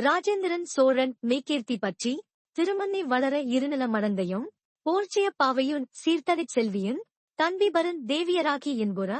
ராஜேந்திரன் சோழன் மெய்கீர்த்தி பற்றி திருமன்னி வளர இருநிலமடந்தையும் போர்ச்சிய பாவையுன் சீர்தடைச் செல்வியின் தன்பிபரன் தேவியராகி என்புற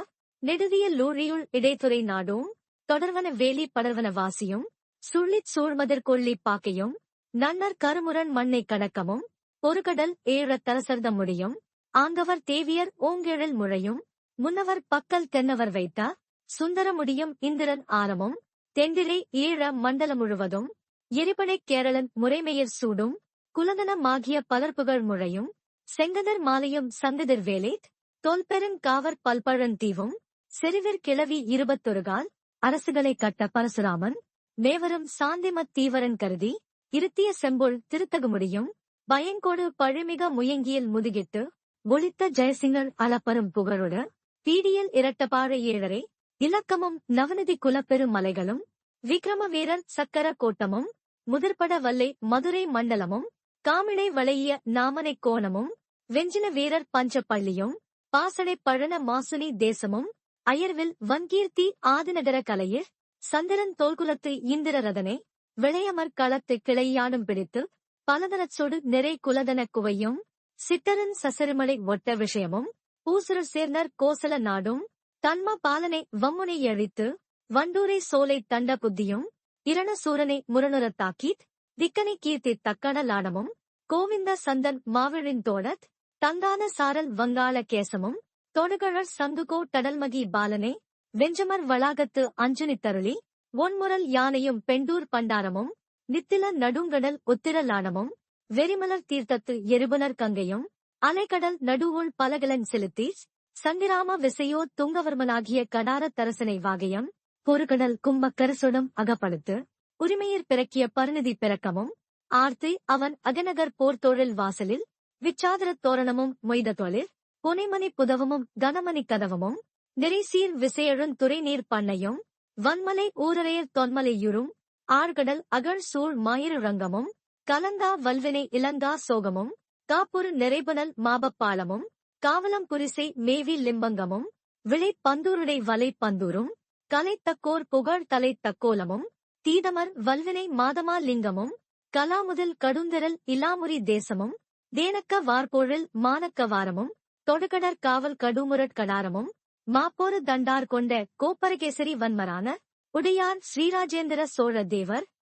நெடுதிய லூழியுள் இடைத்துறை நாடும் தொடர்வன வேலி படர்வன வாசியும் சுள்ளிச் சூழ்மதிர் கொல்லி பாக்கையும் நன்னர் கருமுரண் மண்ணை கடக்கமும் பொறுகடல் ஏழத் தரசர்த முடியும் ஆங்கவர் தேவியர் ஓங்கெழல் முழையும் முன்னவர் பக்கல் தென்னவர் வைத்த சுந்தரமுடியும் இந்திரன் ஆரமும் தென்திரை ஈழ மண்டலம் முழுவதும் எரிபடை கேரளன் முறைமையர் சூடும் குலதனமாகிய பலர்புகழ் முழையும் செங்கதர் மாலையும் சந்ததிர் வேலேத் தொல்பெருங் காவர் பல்பழன் தீவும் செருவிற் கிளவி இருபத்தொருகால் அரசுகளை கட்ட பரசுராமன் மேவரும் சாந்திமத் தீவரன் கருதி இருத்திய செம்பொல் திருத்தகு முடியும் பயங்கோடு பழுமிக முயங்கியல் முதுகிட்டு ஒளித்த ஜெயசிங்கர் அலப்பரும் புகழோடு பீடியில் இரட்டபாறை ஏழரை இலக்கமும் நவநிதி குலப்பெரும் மலைகளும் விக்ரம வீரர் சக்கர கோட்டமும் முதிர்பட வல்லை மதுரை மண்டலமும் காமிளை வளைய நாமனை கோணமும் வெஞ்சின வீரர் பஞ்சப்பள்ளியும் பாசனை பழன மாசுனி தேசமும் அயர்வில் வன்கீர்த்தி ஆதிநகர கலையில் சந்திரன் தோல்குலத்து இந்திர ரதனை விளையமர் களத்து கிளையாடும் பிடித்து பலதரச்சொடு நிறை குலதன குவையும் சித்தரன் சசரிமலை ஒட்ட விஷயமும் பூசுரர் சேர்னர் கோசல நாடும் தன்ம பாலனை வம்முனை அழித்து வண்டூரை சோலை தண்ட புத்தியும் இரணசூரனை முரணுரத் தாக்கீத் திக்கனை கீர்த்தி தக்கடலாடமும் கோவிந்த சந்தன் மாவிழின் தோழத் தங்கான சாரல் வங்காள கேசமும் தொடுகழற் சந்துகோ டடல்மகி பாலனே வெஞ்சமர் வளாகத்து அஞ்சனி தருளி ஒன்முரல் யானையும் பெண்டூர் பண்டாரமும் நித்தில நடுங்கடல் உத்திரலாடமும் வெறிமலர் தீர்த்தத்து எரிபுனர் கங்கையும் அலைக்கடல் நடுவுள் பலகலன் செலுத்தீஸ் சங்கிராம விசையோ துங்கவர்மனாகிய கடாரத்தரசனை வாகையம் பொறுகடல் கும்பக்கரசுடம் அகப்படுத்து உரிமையிற் பிறக்கிய பரிநிதி பிறக்கமும் ஆர்த்தி அவன் அகநகர் போர்த்தொழில் வாசலில் விச்சாதரத் தோரணமும் மொய்த தொழில் புனைமணி புதவமும் கனமணி கதவமும் நெறிசீர் விசையழுந் துறைநீர் பண்ணையும் வன்மலை ஊரரையர் தொன்மலையுறும் ஆழ்கடல் அகழ் சூழ் மாயிருரங்கமும் கலந்தா வல்வினை இளங்கா சோகமும் காப்புறு நிறைபுனல் மாபப்பாலமும் காவலம்புரிசை மேவி லிம்பங்கமும் விளை பந்தூருடை வலை பந்தூரும் கலைத்தக்கோர் புகழ் தலை தக்கோலமும் தீதமர் வல்வினை மாதமா லிங்கமும் கலாமுதல் கடுந்திரல் இலாமுரி தேசமும் தேனக்க வார்போழில் மானக்க வாரமும் தொடுகடற் காவல் கடுமுரட் கடாரமும் மாப்போரு தண்டார் கொண்ட கோப்பரகேசரி வன்மரான உடையார் ஸ்ரீராஜேந்திர சோழ தேவர்